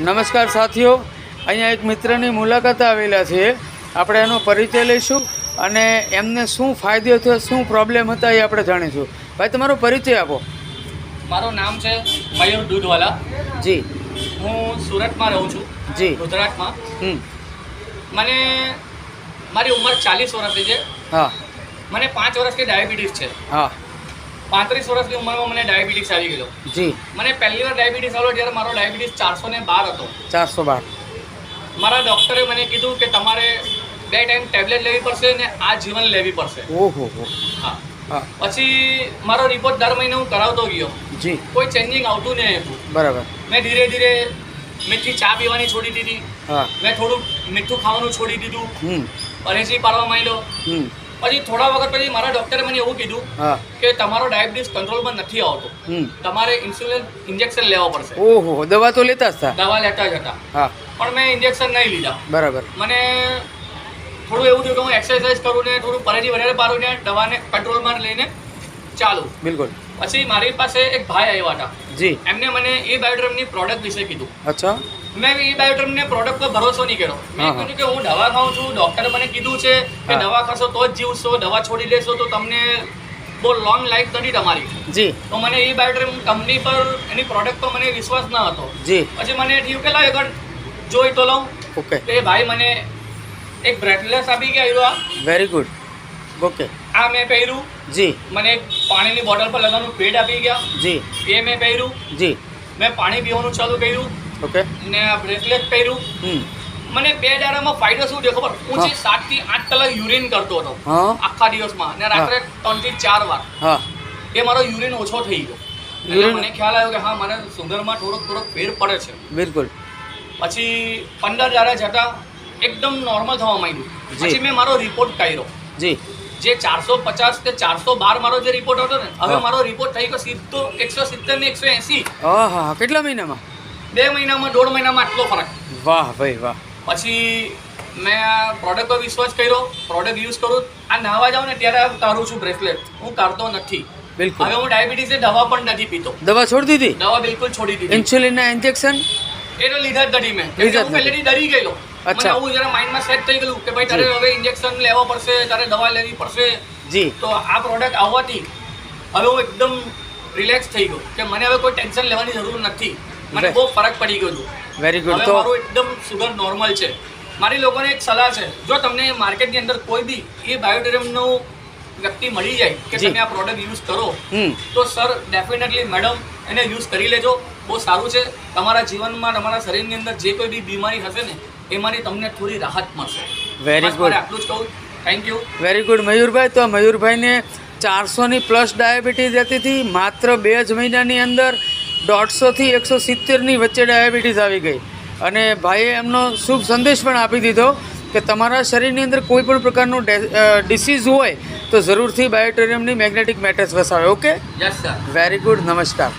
નમસ્કાર સાથીઓ અહીંયા એક મિત્રની મુલાકાત આવેલા છે. આપણે એનો પરિચય લઈશું અને એમને શું ફાયદો થયો શું પ્રોબ્લેમ હતા એ આપણે જાણીશું. ભાઈ તમારો પરિચય આપો. મારું નામ છે મયુર દૂધવાલા. જી. હું સુરતમાં રહું છું જી. ગુજરાતમાં. હમ. મને મારી ઉંમર ચાલીસ વર્ષની છે. હા. મને પાંચ વર્ષની ડાયાબિટીસ છે. હા. પાંત્રીસ વર્ષની ઉંમરમાં મને ડાયાબિટીસ આવી ગયો. જી. મને પહેલી વાર ડાયાબિટીસ આવ્યો જ્યારે મારો ડાયાબિટીસ ચારસો ને બાર હતો. ચારસો બાર. મારા ડૉક્ટરે મને કીધું કે તમારે બે ટાઈમ ટેબ્લેટ લેવી પડશે ને આ જીવન લેવી પડશે. ઓહો હો. પછી મારો રિપોર્ટ દર મહિને હું કરાવતો ગયો. જી. કોઈ ચેન્જિંગ આવતું નહીં બરાબર. મેં ધીરે ધીરે મીઠી ચા પીવાની છોડી દીધી. હા. મેં થોડું મીઠું ખાવાનું છોડી દીધું. હમ. પરેજી પાડવા માંડ્યો. હમ. પછી થોડા વખત પછી મારા ડૉક્ટરે મને એવું કીધું કે તમારો ડાયાબિટીસ કંટ્રોલમાં નથી આવતો. હમ. તમારે ઇન્સ્યુલિન ઇન્જેક્શન લેવા પડશે. ઓહો દવા તો લેતા જ હતા? દવા લેતા જ હતા. હા. પણ મેં ઇન્જેક્શન નહીં લીધા. બરાબર. મને થોડું એવું થયું કે હું એક્સરસાઇઝ કરું ને થોડું પરેજી વધારે પાડું ને દવાને કંટ્રોલમાં લઈને ચાલુ. બિલકુલ. પછી મારી પાસે એક ભાઈ આવ્યા હતા. જી. એમને મને એ બાયોડ્રમની પ્રોડક્ટ વિશે કીધું. અચ્છા. મેં એ બાયોડ્રમને પ્રોડક્ટ પર ભરોસો નહીં કર્યો. મેં. કીધું કે હું દવા ખાઉં છું. ડૉક્ટરે મને કીધું છે કે દવા ખાશો તો જ જીવશો દવા છોડી દેશો તો તમને બહુ લોંગ લાઈફ નથી તમારી. જી. તો મને એ બાયોડ્રમ કંપની પર એની પ્રોડક્ટ પર મને વિશ્વાસ ન હતો. જી. પછી મને થયું કે લાવ એકવાર જોઈ તો લઉં. ઓકે. એ ભાઈ મને એક બ્રેકલેસ આપી ગયા વેરી ગુડ ઓકે આ મેં પહેર્યું. જી. મને એક પાણીની બોટલ પર લગાવવાનું પેટ આપી ગયા. જી. એ મેં પહેર્યું. જી. મેં પાણી પીવાનું ચાલુ કર્યું. ઓકે. ને બ્રેસલેટ પહેર્યું. મને બે દાડામાં ફાયદો શું થયો ખબર? હું. જે સાતથી આઠ કલાક યુરિન કરતો હતો. આખા દિવસમાં. ને રાત્રે ત્રણથી ચાર વાર. એ મારો યુરિન ઓછો થઈ ગયો. એટલે મને ખ્યાલ આવ્યો કે હા મને સુગરમાં થોડોક થોડોક ફેર પડે છે. બિલકુલ. પછી પંદર દાડા જતા એકદમ નોર્મલ થવા માંડ્યું. પછી મેં મારો રિપોર્ટ કર્યો જી. જે ચારસો પચાસ કે ચારસો બાર મારો જે રિપોર્ટ હતો ને હવે મારો રિપોર્ટ થઈ ગયો સીધો એકસો સિત્તેર ને એકસો એસી. કેટલા મહિનામાં? બે મહિનામાં દોઢ મહિનામાં આટલો ફરક. વાહ ભાઈ વાહ. પછી મેં આ પ્રોડક્ટ પર વિશ્વાસ કર્યો પ્રોડક્ટ યુઝ કરું. આ નાવા જાઉં ને ત્યારે કાઢું છું બ્રેસલેટ હું કાઢતો નથી. બિલકુલ. હવે હું ડાયાબિટીસની દવા પણ નથી પીતો. દવા છોડી દીધી? દવા બિલકુલ છોડી દીધી. ઇન્સ્યુલિનના ઇન્જેક્શન એ તો લીધા જ નથી મેં. પહેલેથી ડરી ગયેલો. અચ્છા. આવું જરા માઇન્ડમાં સેટ થઈ ગયું કે ભાઈ તારે હવે ઇન્જેક્શન લેવા પડશે તારે દવા લેવી પડશે જી. તો આ પ્રોડક્ટ આવવાથી હવે હું એકદમ રિલેક્સ થઈ ગયો કે મને હવે કોઈ ટેન્શન લેવાની જરૂર નથી. મને બહુ ફરક પડી ગયો છે. વેરી ગુડ તો મારું એકદમ સુગર નોર્મલ છે. મારી લોકોને એક સલાહ છે જો તમને માર્કેટની અંદર કોઈ બી એ બાયોટેરિયમનો વ્યક્તિ મળી જાય કે. તમે આ પ્રોડક્ટ યુઝ કરો તો સર ડેફિનેટલી મેડમ એને યુઝ કરી લેજો. બહુ સારું છે. તમારા જીવનમાં તમારા શરીરની અંદર જે કોઈ બી બીમારી હશે ને એમાંથી તમને થોડી રાહત મળશે. Very good. આટલું જ કહું. Thank you very good Mayurbhai. તો મયુરભાઈને ચારસોની પ્લસ ડાયાબિટીસ હતી હતી. માત્ર બે જ મહિનાની અંદર દોઢસોથી એકસો સિત્તેરની વચ્ચે ડાયાબિટીસ આવી ગઈ. અને ભાઈએ એમનો શુભ સંદેશ પણ આપી દીધો કે તમારા શરીરની અંદર કોઈ પણ પ્રકારનું ડિસીઝ હોય તો જરૂરથી બાયોટેરિયમની magnetic matters વસાવે okay yes sir very good નમસ્કાર.